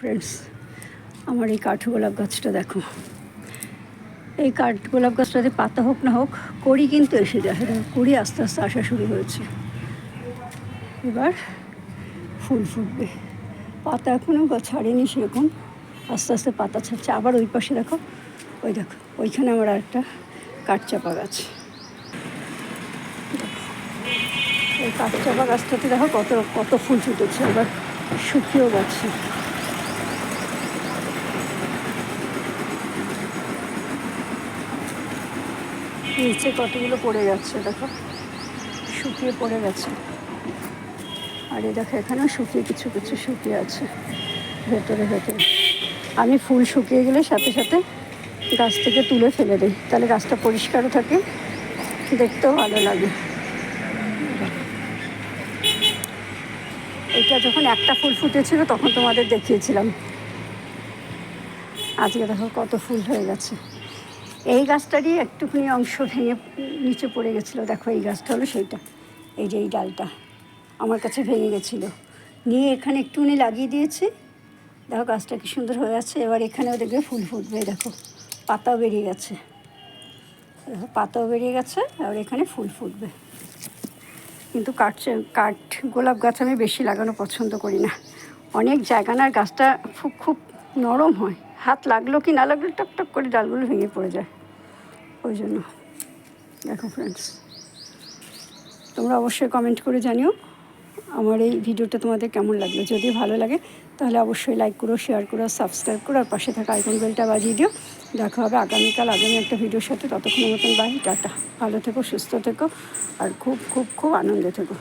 Friends আমার এই কাঠ গোলাপ গাছটা দেখো। এই কাঠ গোলাপ গাছটাতে পাতা হোক না হোক, কড়ি কিন্তু এসে যায়। কড়ি আস্তে আস্তে আসা শুরু হয়েছে। এবার ফুল ফুটবে। পাতা এখনও ছাড়েনি সেরকম। আস্তে আস্তে পাতা ছাড়ছে। আবার ওই পাশে দেখো, ওই দেখো, ওইখানে আমার একটা কাঠচাপা গাছ। এই কাঠচাপা গাছটাতে দেখো কত কত ফুল ফুটেছে। এবার শুকিয়েও গেছে নিচে কতগুলো পড়ে যাচ্ছে, দেখো। শুকিয়ে পড়ে গেছে। আর এই দেখো, এখানেও শুকিয়ে, কিছু কিছু শুকিয়ে আছে, ভেতরে ভেতরে। আমি ফুল শুকিয়ে গেলে সাথে সাথে গাছ থেকে তুলে ফেলে দিই। তাহলে গাছটা পরিষ্কারও থাকে, দেখতেও ভালো লাগে। এটা যখন একটা ফুল ফুটেছিল, তখন তোমাদের দেখিয়েছিলাম। আজকে দেখো কত ফুল হয়ে গেছে। এই গাছটারই একটুখানি অংশ ভেঙে নিচে পড়ে গেছিল। দেখো এই গাছটা হলো সেইটা। এই যে এই ডালটা আমার কাছে ভেঙে গেছিল। নিয়ে এখানে একটুখানি লাগিয়ে দিয়েছি। দেখো গাছটা কি সুন্দর হয়ে আছে। এবার এখানেও দেখবে ফুল ফুটবে। দেখো, পাতাও বেরিয়ে গেছে। দেখো, পাতাও বেরিয়ে গেছে। আর এখানে ফুল ফুটবে। কিন্তু কাঠ কাঠ, গোলাপ গাছ আমি বেশি লাগানো পছন্দ করি না। অনেক জায়গা জায়গানার গাছটা খুব খুব নরম হয়। হাত লাগল কি না লাগল, টক টক করে ডালগুলো ভেঙে পড়ে যায়। ওই জন্য। দেখো ফ্রেন্ডস তোমরা অবশ্যই কমেন্ট করে জানিও আমার এই ভিডিওটা তোমাদের কেমন লাগল। যদি ভালো লাগে, তাহলে অবশ্যই লাইক করো শেয়ার করো সাবস্ক্রাইব করো, আর পাশে থাকা আইকন বেলটা বাজিয়ে দিও। দেখা হবে আগামীকাল আগামী একটা ভিডিওর সাথে। ততক্ষণের মতন বাই টাটা। ভালো থেকো, সুস্থ থেকো, আর খুব খুব খুব আনন্দে থেকো।